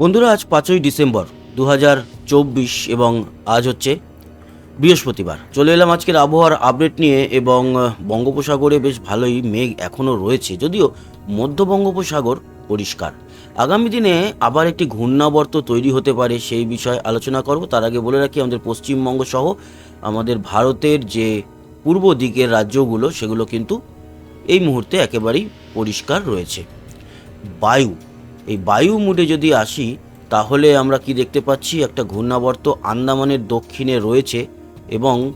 বন্ধুরা, আজ পাঁচই ডিসেম্বর দু এবং আজ হচ্ছে বৃহস্পতিবার। চলে এলাম আজকের আবহাওয়ার আপডেট নিয়ে এবং বঙ্গোপসাগরে বেশ ভালোই মেঘ এখনও রয়েছে, যদিও মধ্য বঙ্গোপসাগর পরিষ্কার। আগামী দিনে আবার একটি ঘূর্ণাবর্ত তৈরি হতে পারে, সেই বিষয়ে আলোচনা করব। তার আগে বলে রাখি, আমাদের পশ্চিমবঙ্গ সহ আমাদের ভারতের যে পূর্ব দিকের রাজ্যগুলো, সেগুলো কিন্তু এই মুহূর্তে একেবারেই পরিষ্কার রয়েছে। বায়ু এই বায়ু মুডে যদি আসি, তাহলে আমরা কি দেখতে পাচ্ছি? একটা ঘূর্ণাবর্ত আন্দামানের দক্ষিণে রয়েছে এবং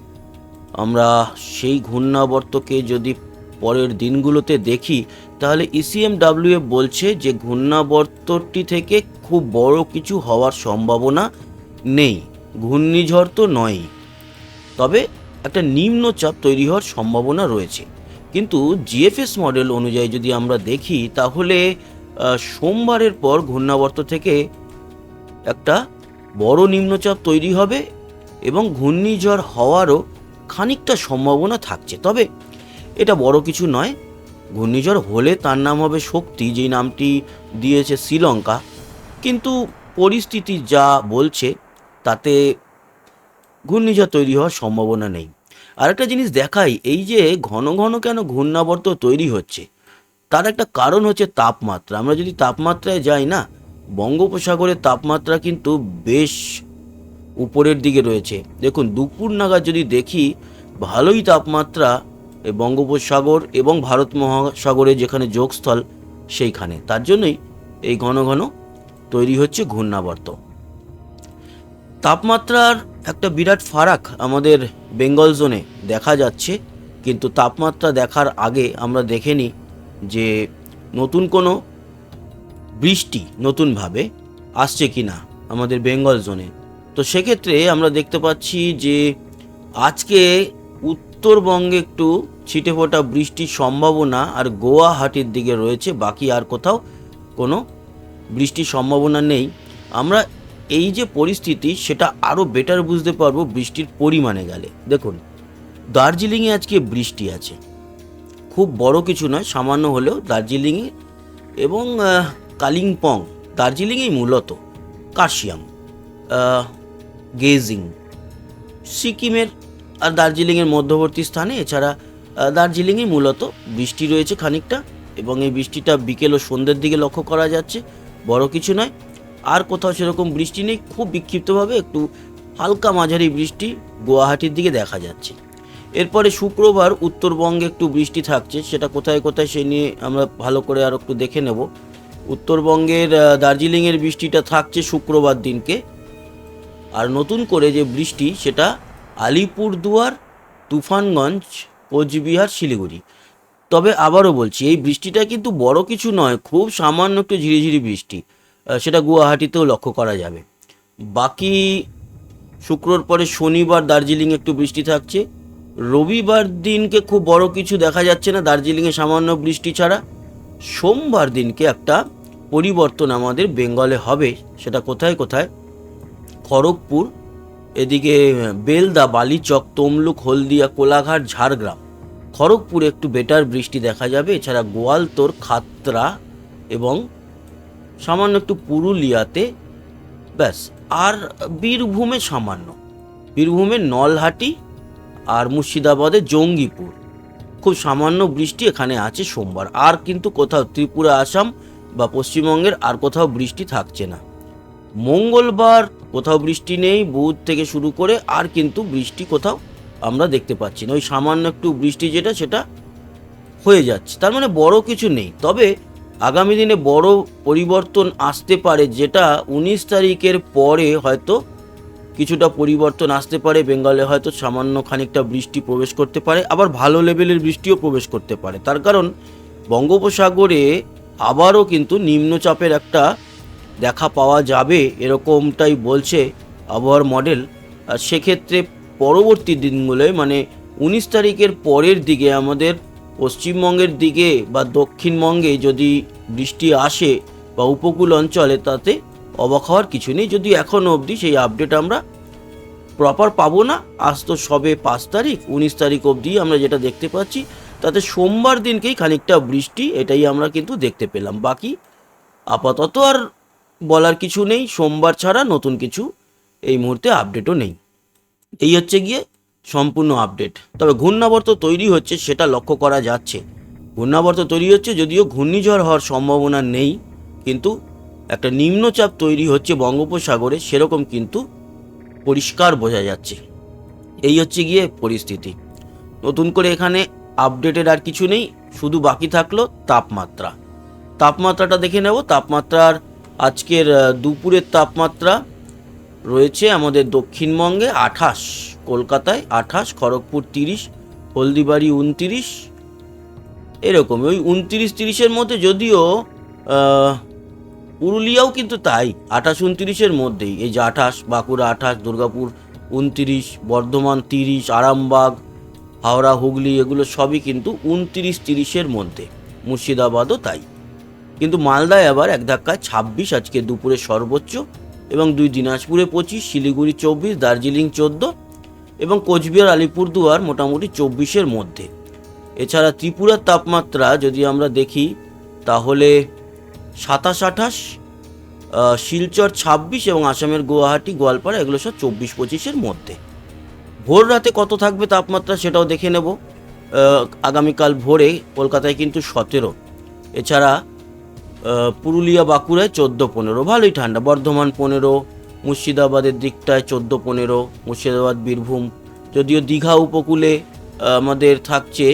আমরা সেই ঘূর্ণাবর্তকে যদি পরের দিনগুলোতে দেখি, তাহলে E ইসিএমডাব্লিউ বলছে যে ঘূর্ণাবর্তটি থেকে খুব বড় কিছু হওয়ার সম্ভাবনা নেই, ঘূর্ণিঝড় তো নয়ই। তবে একটা নিম্নচাপ তৈরি হওয়ার সম্ভাবনা রয়েছে। কিন্তু জিএফএস মডেল অনুযায়ী যদি আমরা দেখি, তাহলে সোমবারের পর ঘূর্ণাবর্ত থেকে একটা বড় নিম্নচাপ তৈরি হবে এবং ঘূর্ণিঝড় হওয়ারও খানিকটা সম্ভাবনা থাকছে। তবে এটা বড় কিছু নয়, ঘূর্ণিঝড় হলে তার নাম হবে শক্তি, যেই নামটি দিয়েছে শ্রীলঙ্কা। কিন্তু পরিস্থিতি যা বলছে, তাতে ঘূর্ণিঝড় তৈরি হওয়ার সম্ভাবনা নেই। আরেকটা জিনিস দেখাই, এই যে ঘন ঘন কেন ঘূর্ণাবর্ত তৈরি হচ্ছে তার একটা কারণ হচ্ছে তাপমাত্রা। আমরা যদি তাপমাত্রায় যাই না, বঙ্গোপসাগরের তাপমাত্রা কিন্তু বেশ উপরের দিকে রয়েছে। দেখুন, দুপুর নাগাদ যদি দেখি, ভালোই তাপমাত্রা বঙ্গোপসাগর এবং ভারত মহাসাগরে যেখানে যোগস্থল, সেইখানে। তার জন্যই এই ঘন ঘন তৈরি হচ্ছে ঘূর্ণাবর্ত। তাপমাত্রার একটা বিরাট ফারাক আমাদের বেঙ্গল জোনে দেখা যাচ্ছে, কিন্তু তাপমাত্রা দেখার আগে আমরা দেখে নিই যে নতুন কোনো বৃষ্টি নতুনভাবে আসছে কি না আমাদের বেঙ্গল জোনে। তো সেক্ষেত্রে আমরা দেখতে পাচ্ছি যে আজকে উত্তরবঙ্গে একটু ছিটে ফোটা বৃষ্টির সম্ভাবনা আর গোয়াহাটির দিকে রয়েছে, বাকি আর কোথাও কোনো বৃষ্টির সম্ভাবনা নেই। আমরা এই যে পরিস্থিতি, সেটা আরও বেটার বুঝতে পারব বৃষ্টির পরিমাণে গেলে। দেখুন, দার্জিলিংয়ে আজকে বৃষ্টি আছে। খুব বড় কিছু নয়, সামান্য হলেও দার্জিলিংয়ে এবং কালিম্পং। দার্জিলিংয়েই মূলত কার্শিয়াং গেজিং সিকিমের আর দার্জিলিংয়ের মধ্যবর্তী স্থানে, এছাড়া দার্জিলিংয়ে মূলত বৃষ্টি রয়েছে খানিকটা এবং এই বৃষ্টিটা বিকেল ও সন্ধ্যের দিকে লক্ষ্য করা যাচ্ছে। বড় কিছু নয়, আর কোথাও সেরকম বৃষ্টি নেই। খুব বিক্ষিপ্তভাবে একটু হালকা মাঝারি বৃষ্টি গুয়াহাটির দিকে দেখা যাচ্ছে। এরপরে শুক্রবার উত্তরবঙ্গে একটু বৃষ্টি থাকছে, সেটা কোথায় কোথায় সে নিয়ে আমরা ভালো করে আর একটু দেখে নেব। উত্তরবঙ্গের দার্জিলিংয়ের বৃষ্টিটা থাকছে শুক্রবার দিনকে। আর নতুন করে যে বৃষ্টি, সেটা আলিপুরদুয়ার, তুফানগঞ্জ, কোচবিহার, শিলিগুড়ি। তবে আবারও বলছি, এই বৃষ্টিটা কিন্তু বড় কিছু নয়, খুব সামান্য একটু ঝিরিঝিরি বৃষ্টি সেটা গুয়াহাটিতেও লক্ষ্য করা যাবে। বাকি শুক্রর পরে শনিবার দার্জিলিং একটু বৃষ্টি থাকছে। রবিবার দিনকে খুব বড় কিছু দেখা যাচ্ছে না, দার্জিলিংয়ে সামান্য বৃষ্টি ছাড়া। সোমবার দিনকে একটা পরিবর্তন আমাদের বেঙ্গলে হবে, সেটা কোথায় কোথায়? খড়গপুর, এদিকে বেলদা, বালিচক, তমলুক, হলদিয়া, কোলাঘাট, ঝাড়গ্রাম। খড়গপুরে একটু বেটার বৃষ্টি দেখা যাবে, এছাড়া গোয়ালতোর খাতরা এবং সামান্য একটু পুরুলিয়াতে, ব্যাস। আর বীরভূমে সামান্য। বীরভূমে নলহাটি আর মুর্শিদাবাদে জঙ্গিপুর। খুব সামান্য বৃষ্টি এখানে আছে সোমবার। আর কিন্তু কোথাও ত্রিপুরা, আসাম বা পশ্চিমবঙ্গের আর কোথাও বৃষ্টি থাকছে না। মঙ্গলবার কোথাও বৃষ্টি নেই, বুধ থেকে শুরু করে আর কিন্তু বৃষ্টি কোথাও আমরা দেখতে পাচ্ছি না। ওই সামান্য একটু বৃষ্টি যেটা, সেটা হয়ে যাচ্ছে। তার মানে বড় কিছু নেই। তবে আগামী দিনে বড় পরিবর্তন আসতে পারে যেটা উনিশ তারিখের পরে হয়তো কিছুটা পরিবর্তন আসতে পারে। বেঙ্গলে হয়তো সামান্য খানিকটা বৃষ্টি প্রবেশ করতে পারে, আবার ভালো লেভেলের বৃষ্টিও প্রবেশ করতে পারে। তার কারণ, বঙ্গোপসাগরে আবারও কিন্তু নিম্নচাপের একটা দেখা পাওয়া যাবে এরকমটাই বলছে আবহাওয়ার মডেল। আর সেক্ষেত্রে পরবর্তী দিনগুলোয় মানে উনিশ তারিখের পরের দিকে আমাদের পশ্চিমবঙ্গের দিকে বা দক্ষিণবঙ্গে যদি বৃষ্টি আসে বা উপকূল অঞ্চলে, তাতে অবাক হওয়ার কিছু নেই। যদি এখনও অবধি সেই আপডেট আমরা প্রপার পাবো না। আজ তো সবে পাঁচ তারিখ, উনিশ তারিখ অবধি আমরা যেটা দেখতে পাচ্ছি, তাতে সোমবার দিনকেই খানিকটা বৃষ্টি, এটাই আমরা কিন্তু দেখতে পেলাম। বাকি আপাতত আর বলার কিছু নেই। সোমবার ছাড়া নতুন কিছু এই মুহূর্তে আপডেটও নেই। এই হচ্ছে গিয়ে সম্পূর্ণ আপডেট তবে ঘূর্ণাবর্ত তৈরি হচ্ছে, সেটা লক্ষ্য করা যাচ্ছে। ঘূর্ণাবর্ত তৈরি হচ্ছে, যদিও ঘূর্ণিঝড় হওয়ার সম্ভাবনা নেই, কিন্তু একটা নিম্নচাপ তৈরি হচ্ছে বঙ্গোপসাগরে, সেরকম কিন্তু পরিষ্কার বোঝা যাচ্ছে। এই হচ্ছে গিয়ে পরিস্থিতি। নতুন করে এখানে আপডেটের আর কিছু নেই, শুধু বাকি থাকল তাপমাত্রা। তাপমাত্রাটা দেখে নেব, তাপমাত্রার আজকের দুপুরের তাপমাত্রা রয়েছে আমাদের দক্ষিণবঙ্গে আঠাশ, কলকাতায় আঠাশ, খড়গপুর তিরিশ, হলদিবাড়ি উনতিরিশ এরকম ওই উনতিরিশ, তিরিশের মধ্যে যদিও পুরুলিয়াও কিন্তু তাই। আঠাশ উনতিরিশের মধ্যেই এই যে আঠাশ, বাঁকুড়া আঠাশ, দুর্গাপুর উনতিরিশ, বর্ধমান তিরিশ, আরামবাগ, হাওড়া, হুগলি, এগুলো সবই কিন্তু উনতিরিশ তিরিশের মধ্যে। মুর্শিদাবাদও তাই। কিন্তু মালদায় আবার এক ধাক্কায় ছাব্বিশ, আজকে দুপুরে সর্বোচ্চ এবং দুই দিনাজপুরে পঁচিশ, শিলিগুড়ি চব্বিশ, দার্জিলিং চোদ্দ এবং কোচবিহার, আলিপুরদুয়ার মোটামুটি চব্বিশের মধ্যে। এছাড়া ত্রিপুরার তাপমাত্রা যদি আমরা দেখি, তাহলে সাতাশ আঠাশ শিলচর ছাব্বিশ এবং আসামের গুয়াহাটি, গোয়ালপাড়া, এগুলো সব চব্বিশ পঁচিশের মধ্যে। ভোর রাতে কত থাকবে তাপমাত্রা সেটাও দেখে নেব। আগামীকাল ভোরে কলকাতায় কিন্তু সতেরো। এছাড়া পুরুলিয়া, বাঁকুড়ায় চোদ্দ, পনেরো। ভালোই ঠান্ডা। বর্ধমান পনেরো, মুর্শিদাবাদের দিকটায় চোদ্দ, পনেরো, মুর্শিদাবাদ, বীরভূম। যদিও দীঘা উপকূলে আমাদের থাকছে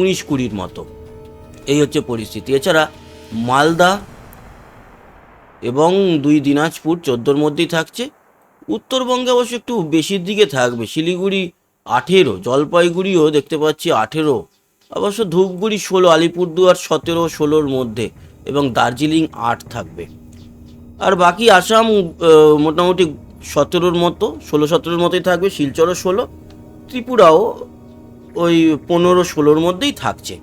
উনিশ কুড়ির মতো। এই হচ্ছে পরিস্থিতি। এছাড়া মালদা এবং দুই দিনাজপুর চোদ্দোর মধ্যেই থাকছে। উত্তরবঙ্গে অবশ্য একটু বেশির দিকে থাকবে। শিলিগুড়ি আঠেরো, জলপাইগুড়িও দেখতে পাচ্ছি আঠেরো। অবশ্য ধূপগুড়ি ষোলো, আলিপুরদুয়ার সতেরো, ষোলোর মধ্যে এবং দার্জিলিং আট থাকবে। আর বাকি আসাম মোটামুটি সতেরোর মতো, ষোলো, সতেরোর মতোই থাকবে। শিলচরও ষোলো, ত্রিপুরাও ওই পনেরো, ষোলোর মধ্যেই থাকছে।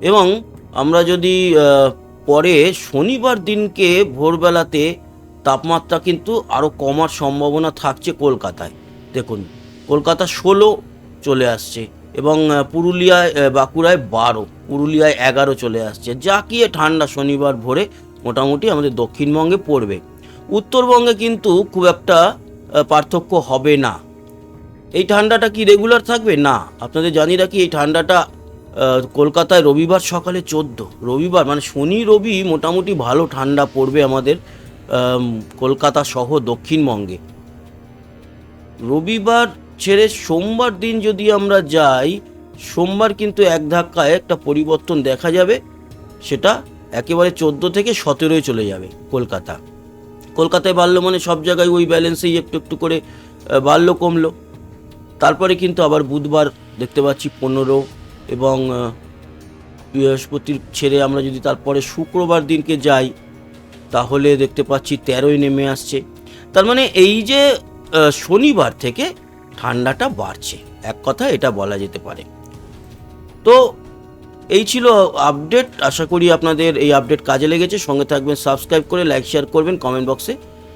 এবং আমরা যদি পরে শনিবার দিনকে ভোরবেলাতে তাপমাত্রা কিন্তু আরও কমার সম্ভাবনা থাকছে কলকাতায়। দেখুন, কলকাতা ষোলো চলে আসছে এবং পুরুলিয়ায় বাঁকুড়ায় বারো, পুরুলিয়ায় এগারো চলে আসছে। যা কি ঠান্ডা শনিবার ভোরে মোটামুটি আমাদের দক্ষিণবঙ্গে পড়বে। উত্তরবঙ্গে কিন্তু খুব একটা পার্থক্য হবে না। এই ঠান্ডাটা কি রেগুলার থাকবে? না। আপনাদের জানি রাখি, এই ঠান্ডাটা কলকাতায় রবিবার সকালে চোদ্দ। রবিবার মানে শনি, রবি মোটামুটি ভালো ঠান্ডা পড়বে আমাদের কলকাতা সহ দক্ষিণবঙ্গে। রবিবার ছেড়ে সোমবার দিন যদি আমরা যাই, সোমবার কিন্তু এক ধাক্কায় একটা পরিবর্তন দেখা যাবে, সেটা একেবারে চোদ্দ থেকে সতেরোয় চলে যাবে কলকাতা। কলকাতায় বাড়লো মানে সব জায়গায় ওই ব্যালেন্সেই একটু একটু করে বাড়লো কমলো। তারপরে কিন্তু আবার বুধবার দেখতে পাচ্ছি পনেরো এবং বৃহস্পতির ছেড়ে আমরা যদি তারপরে শুক্রবার দিনকে যাই, তাহলে দেখতে পাচ্ছি তেরোই নেমে আসছে। তার মানে এই যে শনিবার থেকে ঠান্ডাটা বাড়ছে, এক কথা এটা বলা যেতে পারে। তো এই ছিল আপডেট, আশা করি আপনাদের এই আপডেট কাজে লেগেছে। সঙ্গে থাকবেন, সাবস্ক্রাইব করে, লাইক, শেয়ার করবেন, কমেন্ট বক্সে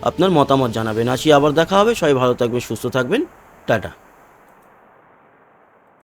আপনার মতামত জানাবেন। আসি, আবার দেখা হবে। সবাই ভালো থাকবেন, সুস্থ থাকবেন। টাটা।